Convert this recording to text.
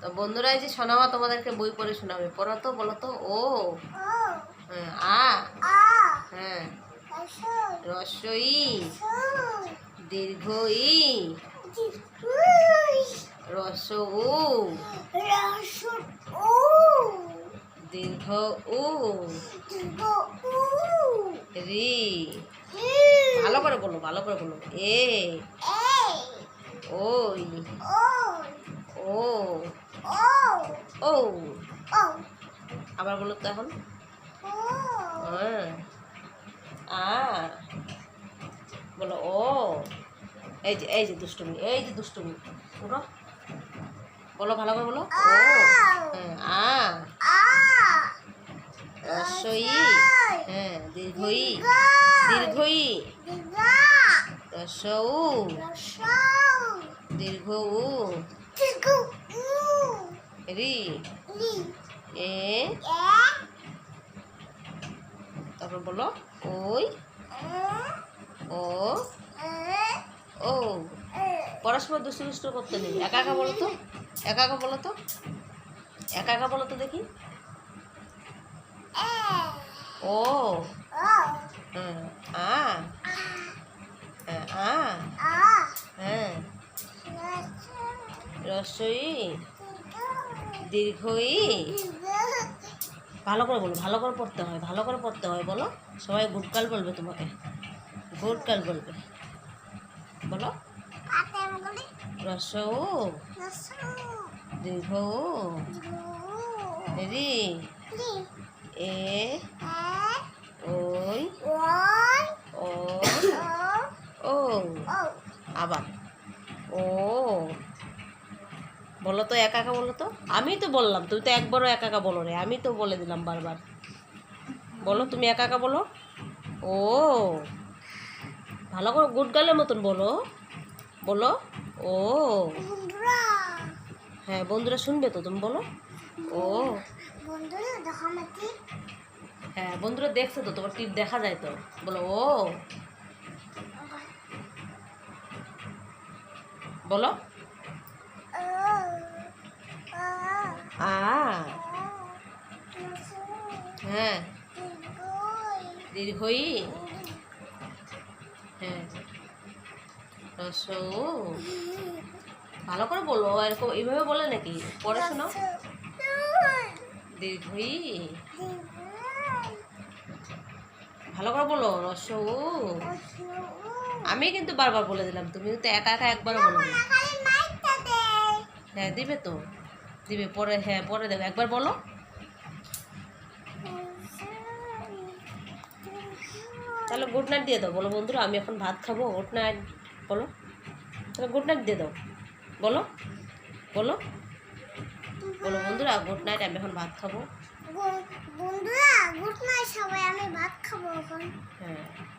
তো বন্ধুরা এই যে শোনামা তোমাদেরকে বই পড়ে শোনাবে। পড়ো তো বলো তো। ও। হ্যাঁ আ। হ্যাঁ। দীর্ঘ ই রস উ ও দীর্ঘ উ রি। ভালো করে বলো ভালো করে বলো। এ। এ। ওই। ও। ও। আবার বলো তো এখন। ও। হ্যাঁ আ। বলো ও। এই যে এই যে দুষ্টুমি এই যে দুষ্টুমি। বলো। বলো ভালো করে বলো। ও। আ। আ। হ্যাঁ দীর্ঘই। দীর্ঘই। উ দীর্ঘ উ রি। এ। তারপর বলো ওই। ও। ও। পরস্পর দুষ্টু দুষ্টু করতে নেই। একা একা বলো তো। একা একা বলো তো। একা একা বলো তো দেখি। ও। হ্যাঁ আ। হ্যাঁ আ। হ্যাঁ। রসল দিগু দীর্ঘই ভালো করে বলো, ভালো করে পড়তে হয়, ভালো করে পড়তে হয়, বলো। সবাই গুটকাল বলবে তোমাকে। গুডকাল বলবে। বলো। রস। ও দীর্ঘ ও। রি এ ওই ও ও। আবার। ও। বলো তো একা একা বলো তো। আমি তো বললাম তুমি তো একবারও একা একা বলো রে আমি তো বলে দিলাম বারবার। বলো তুমি একা একা বলো। ও ভালো করে গুড গালের মতন বলো। বলো ও। হ্যাঁ বন্ধুরা শুনবে তো তুমি বলো। ও। হ্যাঁ বন্ধুরা দেখছে তো তোমার টিপ দেখা যায় তো। বলো ও। বলো ও ও আ হ্যাঁ। দীর্ঘই। হ্যাঁ। রস ভালো করে বলো এরকম এইভাবে বলে নাকি? পড়ে শোনো দীর্ঘই। ভালো করে বলো রস আমি কিন্তু বারবার বলে দিলাম তুমি তো একা একা একবারও বলো না। হ্যাঁ দিবে তো। দিবে পরে হ্যাঁ পরে দেবে। একবার বলো। তাহলে গুড নাইট দিয়ে দাও। বলো বন্ধুরা আমি এখন ভাত খাব। Good night. বলো। তাহলে গুড নাইট দিয়ে দাও। বলো। বলো। বলো বন্ধুরা গুড নাইট আমি এখন ভাত খাব। বন্ধুরা গুড নাইট সবাই আমি ভাত খাব এখন। হ্যাঁ।